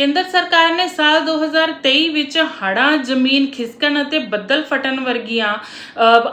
ਕੇਂਦਰ ਸਰਕਾਰ ਨੇ ਸਾਲ 2023 ਵਿੱਚ ਹੜ੍ਹਾਂ, ਜ਼ਮੀਨ ਖਿਸਕਣ ਅਤੇ ਬੱਦਲ ਫਟਣ ਵਰਗੀਆਂ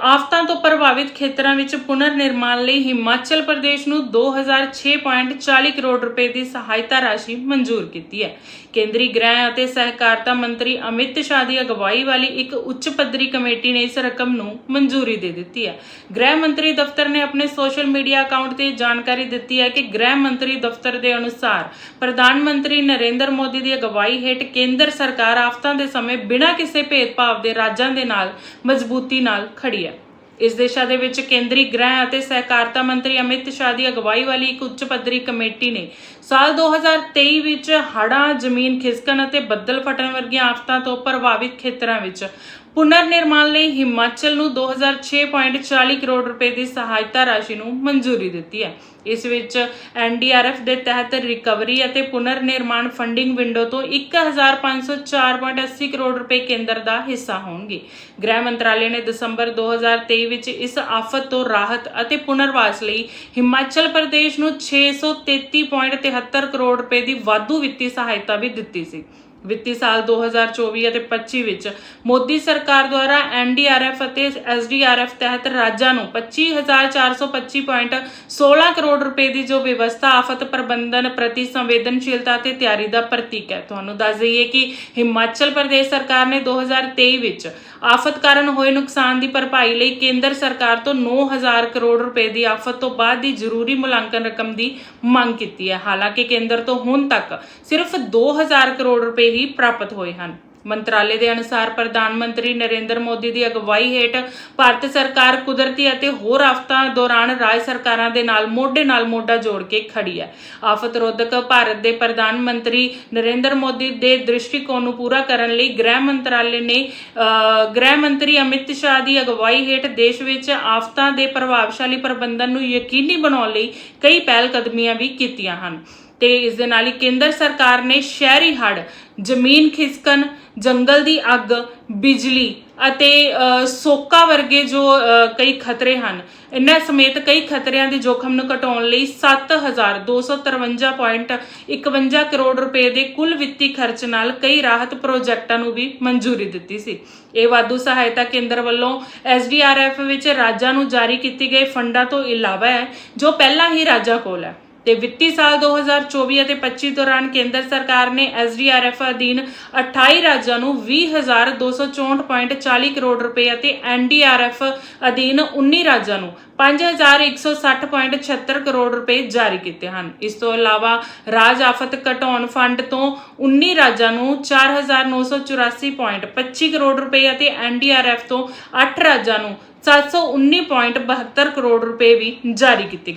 ਆਫਤਾਂ ਤੋਂ ਪ੍ਰਭਾਵਿਤ ਖੇਤਰਾਂ ਵਿੱਚ ਪੁਨਰ ਨਿਰਮਾਣ ਲਈ ਹਿਮਾਚਲ ਪ੍ਰਦੇਸ਼ ਨੂੰ 2006.40 ਕਰੋੜ ਰੁਪਏ ਦੀ ਸਹਾਇਤਾ ਰਾਸ਼ੀ ਮਨਜ਼ੂਰ ਕੀਤੀ ਹੈ। ਕੇਂਦਰੀ ਗ੍ਰਹਿ ਅਤੇ ਸਹਿਕਾਰਤਾ ਮੰਤਰੀ ਅਮਿਤ ਸ਼ਾਹ ਦੀ ਅਗਵਾਈ ਵਾਲੀ ਇੱਕ ਉੱਚ ਪੱਧਰੀ ਕਮੇਟੀ ਨੇ ਇਸ ਰਕਮ ਨੂੰ ਮਨਜ਼ੂਰੀ ਦੇ ਦਿੱਤੀ ਹੈ। ਗ੍ਰਹਿ ਮੰਤਰੀ ਦਫ਼ਤਰ ਨੇ ਆਪਣੇ ਸੋਸ਼ਲ ਮੀਡੀਆ ਅਕਾਊਂਟ ਤੇ ਜਾਣਕਾਰੀ ਦਿੱਤੀ ਹੈ ਕਿ ਗ੍ਰਹਿ ਮੰਤਰੀ ਦਫ਼ਤਰ ਦੇ ਅਨੁਸਾਰ ਪ੍ਰਧਾਨ ਮੰਤਰੀ ਨਰਿੰਦਰ ਮੋਦੀ ਦੀ ਅਗਵਾਈ ਹੇਠ ਕੇਂਦਰ ਸਰਕਾਰ ਆਫਤਾਂ ਦੇ ਸਮੇਂ ਬਿਨਾਂ ਕਿਸੇ ਭੇਦਭਾਵ ਦੇ ਰਾਜਾਂ ਦੇ ਨਾਲ ਮਜ਼ਬੂਤੀ ਨਾਲ ਖੜੀ ਹੈ। ਇਸ ਦਿਸ਼ਾ ਦੇ ਵਿੱਚ ਕੇਂਦਰੀ ਗ੍ਰਹਿ ਅਤੇ ਸਹਿਕਾਰਤਾ ਮੰਤਰੀ ਅਮਿਤ ਸ਼ਾਹ ਦੀ ਅਗਵਾਈ ਵਾਲੀ ਇੱਕ ਉੱਚ ਪੱਧਰੀ ਕਮੇਟੀ ਨੇ ਸਾਲ 2023 ਵਿੱਚ ਹੜ੍ਹਾਂ, ਜ਼ਮੀਨ ਖਿਸਕਣ ਅਤੇ ਬੱਦਲ ਫਟਣ ਵਰਗੀਆਂ ਆਫਤਾਂ ਤੋਂ ਪ੍ਰਭਾਵਿਤ ਖੇਤਰਾਂ ਵਿੱਚ ਪੁਨਰ ਨਿਰਮਾਣ ਲਈ ਹਿਮਾਚਲ ਨੂੰ 2006.40 ਕਰੋੜ ਰੁਪਏ ਦੀ ਸਹਾਇਤਾ ਰਾਸ਼ੀ ਨੂੰ ਮਨਜ਼ੂਰੀ ਦਿੱਤੀ ਹੈ। ਇਸ ਵਿੱਚ ਐਨਡੀਆਰਐਫ ਦੇ ਤਹਿਤ ਰਿਕਵਰੀ ਅਤੇ ਪੁਨਰ ਨਿਰਮਾਣ ਫੰਡਿੰਗ ਵਿੰਡੋ ਤੋਂ 1504.80 ਕਰੋੜ ਰੁਪਏ ਕੇਂਦਰ ਦਾ ਹਿੱਸਾ ਹੋਣਗੇ। ਗ੍ਰਹਿ ਮੰਤਰਾਲੇ ਨੇ ਦਸੰਬਰ 2023 ਵਿੱਚ ਇਸ ਆਫਤ ਤੋਂ ਰਾਹਤ ਅਤੇ ਪੁਨਰਵਾਸ ਲਈ ਹਿਮਾਚਲ ਪ੍ਰਦੇਸ਼ ਨੂੰ 633.73 ਕਰੋੜ ਰੁਪਏ ਦੀ ਵਾਧੂ ਵਿੱਤੀ ਸਹਾਇਤਾ ਵੀ ਦਿੱਤੀ ਸੀ। ਵਿੱਤੀ ਸਾਲ 2024 ਅਤੇ 25 ਵਿੱਚ ਮੋਦੀ ਸਰਕਾਰ ਦੁਆਰਾ ਐਨਡੀਆਰਐਫ ਅਤੇ ਐਸਡੀਆਰਐਫ ਤਹਿਤ ਰਾਜਾਂ ਨੂੰ 25425.16 ਕਰੋੜ ਰੁਪਏ ਦੀ ਜੋ ਵਿਵਸਥਾ ਆਫਤ ਪ੍ਰਬੰਧਨ ਪ੍ਰਤੀ ਸੰਵੇਦਨਸ਼ੀਲਤਾ ਤੇ ਤਿਆਰੀ ਦਾ ਪ੍ਰਤੀਕ ਹੈ। ਤੁਹਾਨੂੰ ਦੱਸ ਦਈਏ ਕਿ ਹਿਮਾਚਲ ਪ੍ਰਦੇਸ਼ ਸਰਕਾਰ ਨੇ 2023 ਵਿੱਚ ਆਫਤ ਕਾਰਨ ਹੋਏ ਨੁਕਸਾਨ ਦੀ ਭਰਪਾਈ ਲਈ ਕੇਂਦਰ ਸਰਕਾਰ ਤੋਂ 9000 ਕਰੋੜ ਰੁਪਏ ਦੀ ਆਫਤ ਤੋਂ ਬਾਅਦ ਦੀ ਜ਼ਰੂਰੀ ਮੁਲਾਂਕਣ ਰਕਮ ਦੀ ਮੰਗ ਕੀਤੀ ਹੈ। ਹਾਲਾਂਕਿ ਕੇਂਦਰ ਤੋਂ ਹੁਣ ਤੱਕ ਸਿਰਫ 2000 ਕਰੋੜ ਰੁਪਏ ਹੀ ਪ੍ਰਾਪਤ ਹੋਏ ਹਨ। ਮੰਤਰਾਲੇ ਦੇ ਅਨੁਸਾਰ ਪ੍ਰਧਾਨ ਮੰਤਰੀ ਨਰਿੰਦਰ ਮੋਦੀ ਦੀ ਅਗਵਾਈ ਹੇਠ ਭਾਰਤ ਸਰਕਾਰ ਕੁਦਰਤੀ ਅਤੇ ਹੋਰ ਆਫਤਾਂ ਦੌਰਾਨ ਰਾਜ ਸਰਕਾਰਾਂ ਦੇ ਨਾਲ ਮੋਢੇ ਨਾਲ ਮੋਢਾ ਜੋੜ ਕੇ ਖੜੀ ਹੈ। ਆਫਤ ਰੋਧਕ ਭਾਰਤ ਦੇ ਪ੍ਰਧਾਨ ਮੰਤਰੀ ਨਰਿੰਦਰ ਮੋਦੀ ਦੇ ਦ੍ਰਿਸ਼ਟੀਕੋਣ ਨੂੰ ਪੂਰਾ ਕਰਨ ਲਈ ਗ੍ਰਹਿ ਮੰਤਰਾਲੇ ਨੇ ਅ, ਗ੍ਰਹਿ ਮੰਤਰੀ ਅਮਿਤ ਸ਼ਾਹ ਦੀ ਅਗਵਾਈ ਹੇਠ ਦੇਸ਼ ਵਿੱਚ ਆਫਤਾਂ ਦੇ ਪ੍ਰਭਾਵਸ਼ਾਲੀ ਪ੍ਰਬੰਧਨ ਨੂੰ ਯਕੀਨੀ ਬਣਾਉਣ ਲਈ ਕਈ ਪਹਿਲ ਕਦਮੀਆਂ ਵੀ ਕੀਤੀਆਂ ਹਨ। ਤੇ ਇਸ ਦੇ ਨਾਲ ਹੀ ਕੇਂਦਰ ਸਰਕਾਰ ਨੇ ਸ਼ਹਿਰੀ ਹੜ੍ਹ, ਜ਼ਮੀਨ ਖਿਸਕਣ, ਜੰਗਲ ਦੀ ਅੱਗ, ਬਿਜਲੀ ਅਤੇ ਸੋਕਾ ਵਰਗੇ ਜੋ ਕਈ ਖਤਰੇ ਹਨ। ਇਹਨਾਂ ਸਮੇਤ ਕਈ ਖਤਰਿਆਂ ਦੇ ਜੋਖਮ ਨੂੰ ਘਟਾਉਣ ਲਈ 7253.51 ਕਰੋੜ ਰੁਪਏ ਦੇ ਕੁੱਲ ਵਿੱਤੀ ਖਰਚ ਨਾਲ ਕਈ ਰਾਹਤ ਪ੍ਰੋਜੈਕਟਾਂ ਨੂੰ ਵੀ ਮਨਜ਼ੂਰੀ ਦਿੱਤੀ ਸੀ। ਇਹ ਵਾਧੂ ਸਹਾਇਤਾ ਕੇਂਦਰ ਵੱਲੋਂ ਐਸਡੀਆਰਐਫ ਵਿੱਚ ਰਾਜਾਂ ਨੂੰ ਜਾਰੀ ਕੀਤੀ ਗਏ ਫੰਡਾਂ ਤੋਂ ਇਲਾਵਾ ਹੈ, ਜੋ ਪਹਿਲਾਂ ਹੀ ਰਾਜਾਂ ਕੋਲ ਹੈ। ਤੇ ਵਿੱਤੀ ਸਾਲ 2024 ਅਤੇ 25 ਦੌਰਾਨ ਕੇਂਦਰ ਸਰਕਾਰ ਨੇ ਐਸਡੀਆਰਐਫ ਅਧੀਨ 28 ਰਾਜਾਂ ਨੂੰ 20264.40 ਕਰੋੜ ਰੁਪਏ ਅਤੇ ਐਨਡੀਆਰਐਫ ਅਧੀਨ 19 ਰਾਜਾਂ ਨੂੰ 5160.76 ਕਰੋੜ ਰੁਪਏ ਜਾਰੀ ਕੀਤੇ ਹਨ। ਇਸ ਤੋਂ ਇਲਾਵਾ ਰਾਜ ਆਫਤ ਘਟਾਉਣ ਫੰਡ ਤੋਂ 19 ਰਾਜਾਂ ਨੂੰ 4984.25 ਕਰੋੜ ਰੁਪਏ ਅਤੇ ਐਨਡੀਆਰਐਫ ਤੋਂ 8 ਰਾਜਾਂ ਨੂੰ 719.72 ਕਰੋੜ ਰੁਪਏ ਵੀ ਜਾਰੀ ਕੀਤੇ ਗਏ।